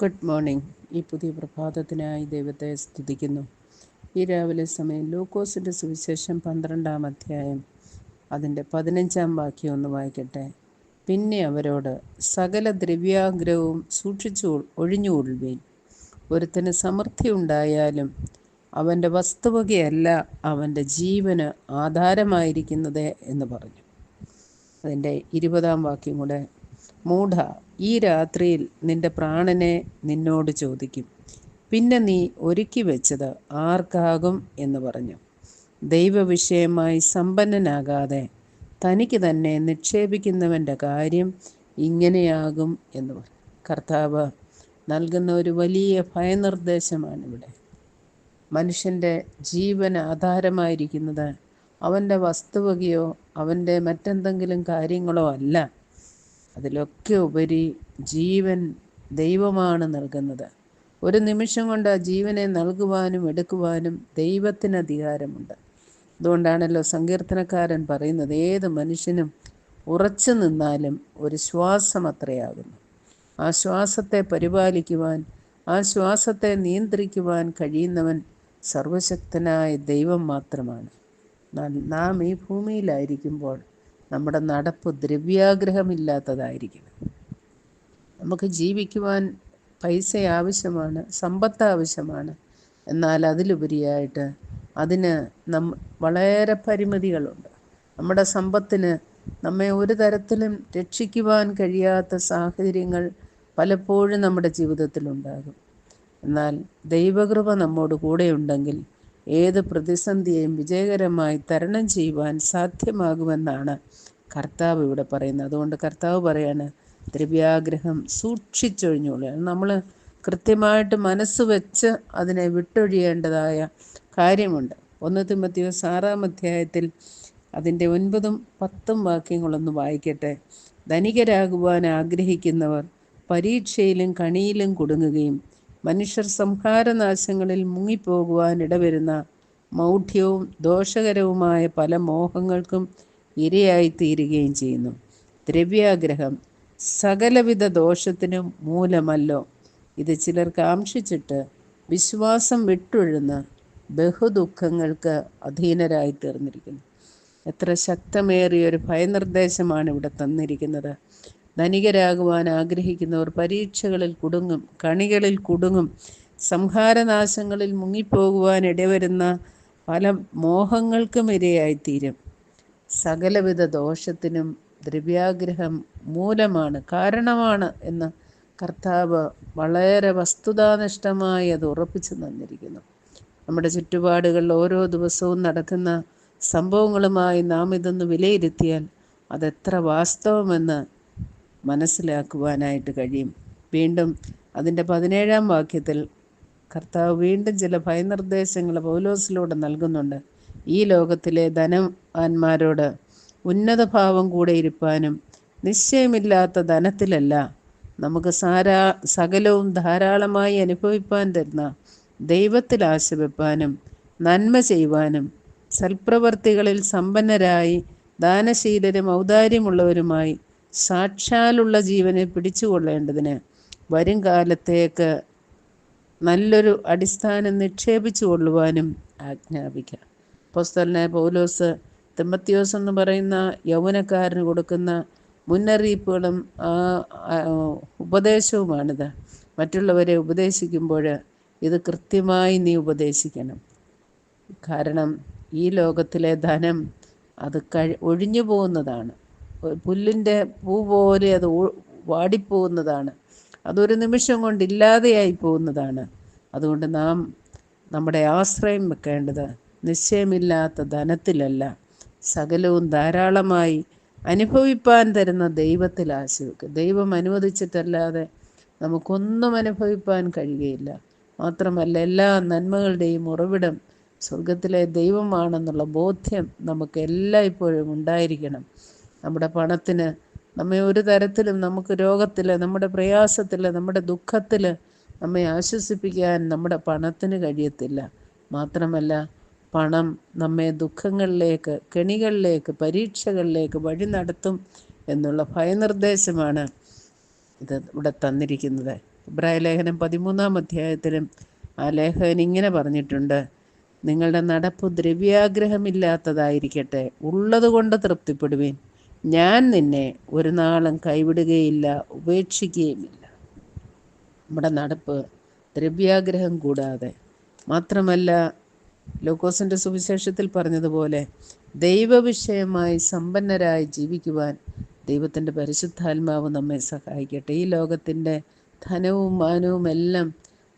Good morning ഈ പുതിയ പ്രഭാതത്തിനായി ദൈവത്തെ സ്തുതിക്കുന്നു. ഈ രാവിലെ സമയം ലൂക്കോസിന്റെ സുവിശേഷം പന്ത്രണ്ടാം അധ്യായം അതിന്റെ പതിനഞ്ചാം വാക്യം ഒന്ന് വായിക്കട്ടെ. പിന്നെ അവരോട് സകല ദ്രവ്യാഗ്രഹവും സൂക്ഷിച്ചു ഒഴിഞ്ഞുകൊള്ളുവീൻ. ഒരുത്തന് സമൃദ്ധി ഉണ്ടായാലും അവന്റെ വസ്തുവകയല്ല അവന്റെ ജീവന് ആധാരമായിരിക്കുന്നത് എന്ന് പറഞ്ഞു. അതിന്റെ ഇരുപതാം വാക്യം കൂടെ മൂഢ ഈ രാത്രിയിൽ നിന്റെ പ്രാണനെ നിന്നോട് ചോദിക്കും. പിന്നെ നീ ഒരുക്കി വെച്ചത് ആർക്കാകും എന്ന് പറഞ്ഞു. ദൈവവിഷയമായി സമ്പന്നനാകാതെ തനിക്ക് തന്നെ നിക്ഷേപിക്കുന്നവന്റെ കാര്യം ഇങ്ങനെയാകും എന്ന് പറഞ്ഞു. കർത്താവ് നൽകുന്ന ഒരു വലിയ ഭയനിർദ്ദേശമാണിവിടെ മനുഷ്യന്റെ ജീവൻ ആധാരമായിരിക്കുന്നത് അവന്റെ വസ്തുവകയോ അവന്റെ മറ്റെന്തെങ്കിലും കാര്യങ്ങളോ അല്ല. അതിലൊക്കെ ഉപരി ജീവൻ ദൈവമാണ് നൽകുന്നത്. ഒരു നിമിഷം കൊണ്ട് ആ ജീവനെ നൽകുവാനും എടുക്കുവാനും ദൈവത്തിന് അധികാരമുണ്ട്. അതുകൊണ്ടാണല്ലോ സങ്കീർത്തനക്കാരൻ പറയുന്നത് ഏത് മനുഷ്യനും ഉറച്ചു നിന്നാലും ഒരു ശ്വാസം അത്രയാകുന്നു. ആ ശ്വാസത്തെ പരിപാലിക്കുവാൻ ആ ശ്വാസത്തെ നിയന്ത്രിക്കുവാൻ കഴിയുന്നവൻ സർവശക്തനായ ദൈവം മാത്രമാണ്. നാം ഈ ഭൂമിയിലായിരിക്കുമ്പോൾ നമ്മുടെ നടപ്പ് ദ്രവ്യാഗ്രഹമില്ലാത്തതായിരിക്കണം. നമുക്ക് ജീവിക്കുവാൻ പൈസ ആവശ്യമാണ് സമ്പത്ത് ആവശ്യമാണ്. എന്നാൽ അതിലുപരിയായിട്ട് അതിന് നം വളരെ പരിമിതികളുണ്ട്. നമ്മുടെ സമ്പത്തിന് നമ്മെ ഒരു തരത്തിലും രക്ഷിക്കുവാൻ കഴിയാത്ത സാഹചര്യങ്ങൾ പലപ്പോഴും നമ്മുടെ ജീവിതത്തിലുണ്ടാകും. എന്നാൽ ദൈവകൃപ നമ്മോട് കൂടെയുണ്ടെങ്കിൽ ഏത് പ്രതിസന്ധിയെയും വിജയകരമായി തരണം ചെയ്യുവാൻ സാധ്യമാകുമെന്നാണ് കർത്താവ് ഇവിടെ പറയുന്നത്. അതുകൊണ്ട് കർത്താവ് പറയാണ് ദ്രവ്യാഗ്രഹം സൂക്ഷിച്ചൊഴിഞ്ഞോളൂ. നമ്മൾ കൃത്യമായിട്ട് മനസ്സ് വെച്ച് അതിനെ വിട്ടൊഴിയേണ്ടതായ കാര്യമുണ്ട്. ഒന്ന് തിമ്മത്തിയോ ആറാം അധ്യായത്തിൽ അതിന്റെ ഒൻപതും പത്തും വാക്യങ്ങളൊന്ന് വായിക്കട്ടെ. ധനികരാകുവാൻ ആഗ്രഹിക്കുന്നവർ പരീക്ഷയിലും കണിയിലും കുടുങ്ങുകയും മനുഷ്യർ സംഹാരനാശങ്ങളിൽ മുങ്ങിപ്പോകുവാൻ ഇടവരുന്ന മൗഢ്യവും ദോഷകരവുമായ പല മോഹങ്ങൾക്കും ഇരയായിത്തീരുകയും ചെയ്യുന്നു. ദ്രവ്യാഗ്രഹം സകലവിധ ദോഷത്തിനും മൂലമല്ലോ. ഇത് ചിലർ കാംക്ഷിച്ചിട്ട് വിശ്വാസം വിട്ടൊഴുന്ന ബഹുദുഃഖങ്ങൾക്ക് അധീനരായി തീർന്നിരിക്കുന്നു എത്ര ശക്തമേറിയ ഒരു ഭയനിർദ്ദേശമാണ് ഇവിടെ തന്നിരിക്കുന്നത്. ധനികരാകുവാൻ ആഗ്രഹിക്കുന്നവർ പരീക്ഷകളിൽ കുടുങ്ങും കണികളിൽ കുടുങ്ങും സംഹാരനാശങ്ങളിൽ മുങ്ങിപ്പോകുവാൻ ഇടവരുന്ന പല മോഹങ്ങൾക്കും ഇരയായിത്തീരും. സകലവിധ ദോഷത്തിനും ദ്രവ്യാഗ്രഹം മൂലമാണ് കാരണമാണ് എന്ന് കർത്താവ് വളരെ വസ്തുതാനിഷ്ഠമായി അത് ഉറപ്പിച്ചു തന്നിരിക്കുന്നു. നമ്മുടെ ചുറ്റുപാടുകളിൽ ഓരോ ദിവസവും നടക്കുന്ന സംഭവങ്ങളുമായി നാം ഇതൊന്ന് വിലയിരുത്തിയാൽ അതെത്ര വാസ്തവമെന്ന് മനസ്സിലാക്കുവാനായിട്ട് കഴിയും. വീണ്ടും അതിന്റെ പതിനേഴാം വാക്യത്തിൽ കർത്താവ് വീണ്ടും ചില ഭയനിർദ്ദേശങ്ങൾ പൗലോസിലൂടെ നൽകുന്നുണ്ട്. ഈ ലോകത്തിലെ ധനവാന്മാരോട് ഉന്നത ഭാവം കൂടെ ഇരുപ്പാനും നിശ്ചയമില്ലാത്ത ധനത്തിലല്ല നമുക്ക് സാരാ സകലവും ധാരാളമായി അനുഭവിപ്പാൻ തരുന്ന ദൈവത്തിൽ ആശവെപ്പാനും നന്മ ചെയ്യുവാനും സൽപ്രവർത്തികളിൽ സമ്പന്നരായി ദാനശീലരും ഔദാര്യമുള്ളവരുമായി സാക്ഷാലുള്ള ജീവനെ പിടിച്ചുകൊള്ളേണ്ടതിന് വരും കാലത്തേക്ക് നല്ലൊരു അടിസ്ഥാനം നിക്ഷേപിച്ചു കൊള്ളുവാനും ആജ്ഞാപിക്കാം. പുസ്തകനെ പൗലോസ് തിമ്മത്യോസ് എന്ന് പറയുന്ന യൗവനക്കാരന് കൊടുക്കുന്ന മുന്നറിയിപ്പുകളും ഉപദേശവുമാണിത്. മറ്റുള്ളവരെ ഉപദേശിക്കുമ്പോൾ ഇത് കൃത്യമായി നീ ഉപദേശിക്കണം. കാരണം ഈ ലോകത്തിലെ ധനം അത് കഴി ഒഴിഞ്ഞു പോകുന്നതാണ് പുല്ലിന്റെ പൂ പോലെ അത് വാടിപ്പോകുന്നതാണ്. അതൊരു നിമിഷം കൊണ്ട് ഇല്ലാതെയായി പോകുന്നതാണ്. അതുകൊണ്ട് നാം നമ്മുടെ ആശ്രയം വെക്കേണ്ടത് നിശ്ചയമില്ലാത്ത ധനത്തിലല്ല സകലവും ധാരാളമായി അനുഭവിപ്പാൻ തരുന്ന ദൈവത്തിൽ ആശ്രയിക്കുക. ദൈവം അനുവദിച്ചിട്ടല്ലാതെ നമുക്കൊന്നും അനുഭവിപ്പാൻ കഴിയുകയില്ല. മാത്രമല്ല എല്ലാ നന്മകളുടെയും ഉറവിടം സ്വർഗത്തിലെ ദൈവമാണെന്നുള്ള ബോധ്യം നമുക്ക് എല്ലായ്പ്പോഴും ഉണ്ടായിരിക്കണം. നമ്മുടെ പണത്തിന് നമ്മെ ഒരു തരത്തിലും നമുക്ക് രോഗത്തിൽ നമ്മുടെ പ്രയാസത്തിൽ നമ്മുടെ ദുഃഖത്തിൽ നമ്മെ ആശ്വസിപ്പിക്കാൻ നമ്മുടെ പണത്തിന് കഴിയത്തില്ല. മാത്രമല്ല പണം നമ്മെ ദുഃഖങ്ങളിലേക്ക് കെണികളിലേക്ക് പരീക്ഷകളിലേക്ക് വഴി നടത്തും എന്നുള്ള ഭയനിർദ്ദേശമാണ് ഇത് ഇവിടെ തന്നിരിക്കുന്നത്. ഇബ്രായ ലേഖനം പതിമൂന്നാം അധ്യായത്തിലും ആ ലേഖകൻ ഇങ്ങനെ പറഞ്ഞിട്ടുണ്ട്. നിങ്ങളുടെ നടപ്പ് ദ്രവ്യാഗ്രഹമില്ലാത്തതായിരിക്കട്ടെ. ഉള്ളതുകൊണ്ട് തൃപ്തിപ്പെടുവീൻ. ഞാൻ നിന്നെ ഒരു നാളും കൈവിടുകയില്ല ഉപേക്ഷിക്കുകയുമില്ല. നമ്മുടെ നടപ്പ് ദ്രവ്യാഗ്രഹം കൂടാതെ. മാത്രമല്ല ലൂക്കോസിന്റെ സുവിശേഷത്തിൽ പറഞ്ഞതുപോലെ ദൈവവിഷയമായി സമ്പന്നരായി ജീവിക്കുവാൻ ദൈവത്തിന്റെ പരിശുദ്ധാത്മാവ് നമ്മെ സഹായിക്കട്ടെ. ഈ ലോകത്തിന്റെ ധനവും മാനവും എല്ലാം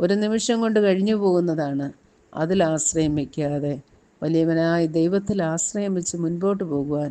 ഒരു നിമിഷം കൊണ്ട് കഴിഞ്ഞു പോകുന്നതാണ്. അതിൽ ആശ്രയം വയ്ക്കാതെ വലിയവനായ ദൈവത്തിൽ ആശ്രയം വെച്ച് മുൻപോട്ട് പോകുവാൻ